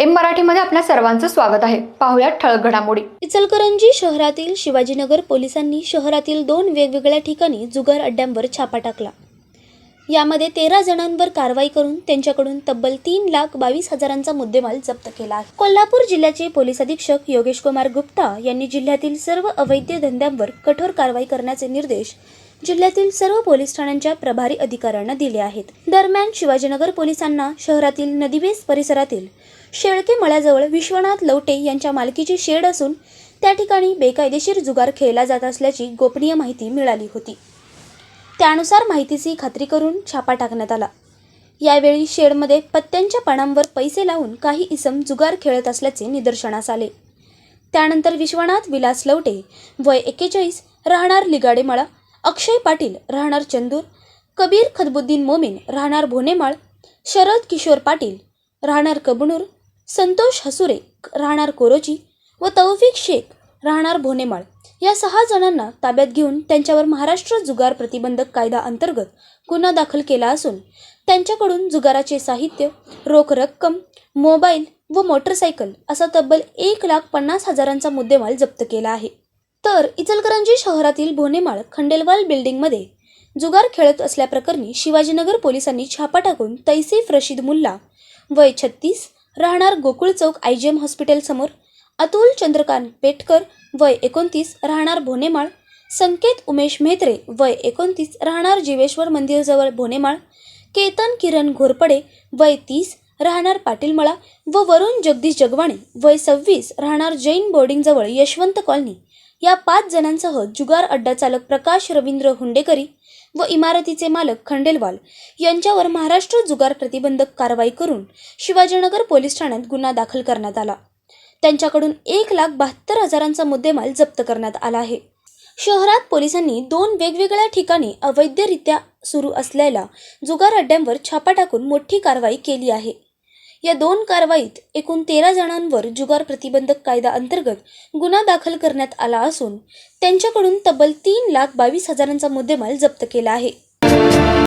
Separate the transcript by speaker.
Speaker 1: M मराठीमध्ये आपल्या सर्वांचं स्वागत आहे. पाहुयात ठळक घडामोडी.
Speaker 2: इचलकरंजी शहरातील शिवाजीनगर पोलिसांनी शहरातील दोन वेगवेगळ्या ठिकाणी जुगार अड्ड्यांवर छापा टाकला. यामध्ये तेरा जणांवर कारवाई करून त्यांच्याकडून तब्बल तीन लाख बावीस हजारांचा मुद्देमाल जप्त केला आहे. कोल्हापूर जिल्ह्याचे पोलीस अधीक्षक योगेश कुमार गुप्ता यांनी जिल्ह्यातील सर्व अवैध धंद्यांवर कठोर कारवाई करण्याचे निर्देश जिल्ह्यातील सर्व पोलीस ठाण्यांच्या प्रभारी अधिकाऱ्यांना दिले आहेत. दरम्यान शिवाजीनगर पोलिसांना शहरातील नदीवेस परिसरातील शेळके मळ्याजवळ विश्वनाथ लवटे यांच्या मालकीची शेड असून त्या ठिकाणी बेकायदेशीर जुगार खेळला जात असल्याची गोपनीय माहिती मिळाली होती. त्यानुसार माहितीची खात्री करून छापा टाकण्यात आला. यावेळी शेडमध्ये पत्त्यांच्या पानांवर पैसे लावून काही इसम जुगार खेळत असल्याचे निदर्शनास आले. त्यानंतर विश्वनाथ विलास लवटे वय एक्केचाळीस राहणार लिगाडेमळा अक्षय पाटील राहणार चंदूर कबीर खदबुद्दीन मोमीन राहणार भोनेमाळ शरद किशोर पाटील राहणार कबनूर संतोष हसुरे राहणार कोरोची व तौफिक शेख राहणार भोनेमाळ. या सहा जणांना ताब्यात घेऊन त्यांच्यावर महाराष्ट्र जुगार प्रतिबंधक कायदा अंतर्गत गुन्हा दाखल केला असून त्यांच्याकडून जुगाराचे साहित्य रोख रक्कम मोबाईल व मोटरसायकल असा तब्बल एक लाख पन्नास हजारांचा मुद्देमाल जप्त केला आहे. तर इचलकरंजी शहरातील भोनेमाळ खंडेलवाल बिल्डिंगमध्ये जुगार खेळत असल्याप्रकरणी शिवाजीनगर पोलिसांनी छापा टाकून तैसीफ रशीद मुल्ला वय छत्तीस राहणार Gokul Chowk I G M हॉस्पिटलसमोर Atul Chandrakant Petkar वय एकोणतीस राहणार भोनेमाळ संकेत उमेश म्हेत्रे वय एकोणतीस राहणार जीवेश्वर मंदिरजवळ भोनेमाळ केतन किरण घोरपडे वय तीस राहणार पाटीलमळा व वरुण जगदीश जगवाणे वय सव्वीस राहणार जैन बोर्डिंगजवळ यशवंत कॉलनी. या पाच जणांसह जुगार अड्डा चालक प्रकाश रवींद्र हुंडेकरी व इमारतीचे मालक खंडेलवाल यांच्यावर महाराष्ट्र जुगार प्रतिबंधक कारवाई करून शिवाजीनगर पोलीस ठाण्यात गुन्हा दाखल करण्यात आला. त्यांच्याकडून एक लाख बहात्तर हजारांचा मुद्देमाल जप्त करण्यात आला आहे. शहरात पोलिसांनी दोन वेगवेगळ्या ठिकाणी अवैधरित्या सुरू असलेल्या जुगार अड्ड्यांवर छापा टाकून मोठी कारवाई केली आहे. या दोन कारवाईत एकूण तेरा जणांवर जुगार प्रतिबंधक कायदा अंतर्गत गुन्हा दाखल करण्यात आला असून त्यांच्याकडून तब्बल तीन लाख बावीस हजारांचा मुद्देमाल जप्त केला आहे.